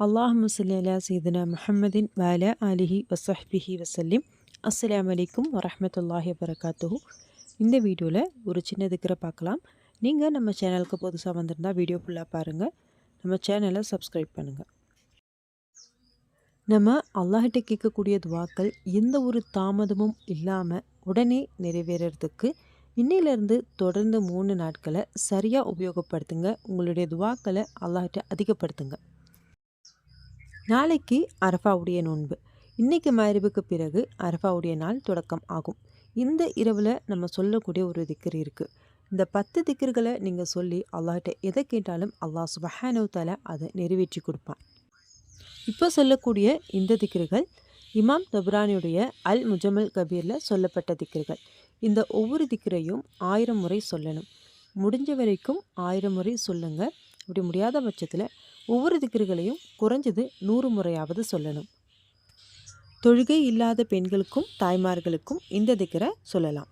அல்லாஹ் சொல்லி அலா சீதனா முஹம்மதின் வால அலிஹி வசஹ்பிஹி வசல்லிம் அஸ்லாம் வலைக்கும் வரமத்துல்லாஹி வரகாத்துஹு இந்த வீடியோவில் ஒரு சின்ன திக்கரை பார்க்கலாம் நீங்கள் நம்ம சேனலுக்கு புதுசாக வந்திருந்தால் வீடியோ ஃபுல்லாக பாருங்கள் நம்ம சேனலை சப்ஸ்கிரைப் பண்ணுங்கள் நம்ம அல்லாஹிட்ட கேட்கக்கூடிய துவாக்கள் எந்த ஒரு தாமதமும் இல்லாமல் உடனே நிறைவேறதுக்கு இன்னிலேருந்து தொடர்ந்து மூணு நாட்களை சரியாக உபயோகப்படுத்துங்க உங்களுடைய துவாக்களை அல்லாஹிட்ட அதிகப்படுத்துங்க நாளைக்கு அரஃபாவுடைய நோன்பு. இன்றைக்கு மறைவுக்கு பிறகு அரஃபாவுடைய நாள் தொடக்கம் ஆகும். இந்த இரவில் நம்ம சொல்லக்கூடிய ஒரு திக்கர் இருக்குது இந்த பத்து திக்கர்களை நீங்கள் சொல்லி அல்லாட்ட எதை கேட்டாலும் அல்லாஹ் சுபஹானவ் தலா அதை நிறைவேற்றி கொடுப்பான். இப்போ சொல்லக்கூடிய இந்த திக்கர்கள் இமாம் தபுரானியுடைய அல் முஜமல் கபீரில் சொல்லப்பட்ட திக்கர்கள் இந்த ஒவ்வொரு திக்கரையும் ஆயிரம் முறை சொல்லணும். முடிஞ்ச வரைக்கும் ஆயிரம் முறை சொல்லுங்கள் அப்படி முடியாத பட்சத்தில் ஒவ்வொரு திக்கர்களையும் குறைஞ்சது நூறு முறையாவது சொல்லணும் தொழுகை இல்லாத பெண்களுக்கும் தாய்மார்களுக்கும் இந்த திக்கரை சொல்லலாம்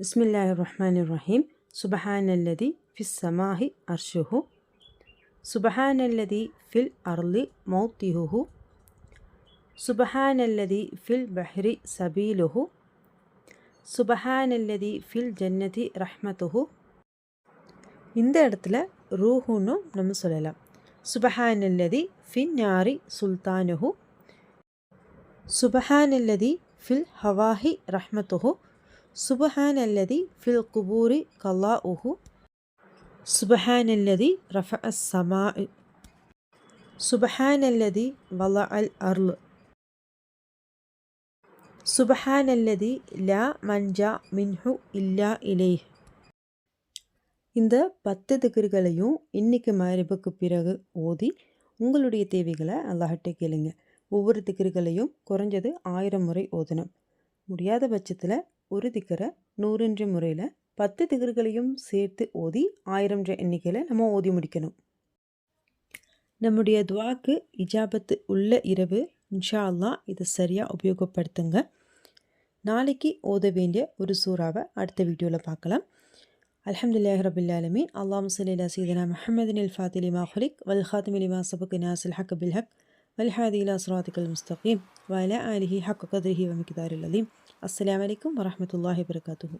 இஸ்மில்லாஹ் ரஹ்மான் ரஹீம் சுபஹான் அல்லதி ஃபிஸ் சமாஹி அர்ஷுஹு சுபஹான் அல்லதி ஃபில் அர்லி மௌத்திஹு சுபஹான் அல்லதி ஃபில் பஹ்ரி சபீலுஹு சுபஹான் அல்லதி ஃபில் ஜன்னதி ரஹ்மத்துஹு இந்த இடத்துல ரூஹுன்னும் நம்ம சொல்லலாம் சுபஹானல்லதி ஃபின் நாரி சுல்தானுஹு சுபஹானல்லதி ஃபில் ஹவாஹி ரஹ்மத்துஹு சுபஹானல்லதி ஃபில் குபூரி கல்லாஉஹு சுபஹானல்லதி ரஃப அஸ் சமா சுபஹானல்லதி வல அல் அர்ல் சுபஹானல்லதி லா மன்ஜா மின்ஹு இல்லா இலேஹ் இந்த பத்து திகர்களையும் இன்றைக்கு மரபுக்கு பிறகு ஓதி உங்களுடைய தேவைகளை அல்லாஹிட்ட கேளுங்க. ஒவ்வொரு திகர்களையும் குறைஞ்சது ஆயிரம் முறை ஓதணும். முடியாத பட்சத்தில் ஒரு திக்கரை நூறுன்ற முறையில் பத்து திகர்களையும் சேர்த்து ஓதி ஆயிரம்ன்ற எண்ணிக்கையில் நம்ம ஓதி முடிக்கணும். நம்முடைய துவாக்கு இஜாபத்து உள்ள இரவு இன்ஷா அல்லா இதை சரியாக உபயோகப்படுத்துங்க. நாளைக்கு ஓத வேண்டிய ஒரு சூறாவை அடுத்த வீடியோவில் பார்க்கலாம். അലഹമുല്ലാഹി റബുല്ലാലമീൻ അള്ളാഹു സലീല സീദന മുഹമ്മദിൻ അൽ ഫാത്തിലി മാഹുലിക് വൽ ഖാത്തിമി ലിമാ സബക് നാസിൽ ഹക്ക് ബിൽ ഹക്ക് വൽഹാദില സ്രാത്തിക്കൽ മുസ്തഖീം വല അലിഹി ഹക്ക് ഖദ്രിഹി വമിക്കിദാരുല്ലീം അസ്സലാമലൈക്കും വറഹമത്തല്ലാഹി വർക്കാത്തുഹു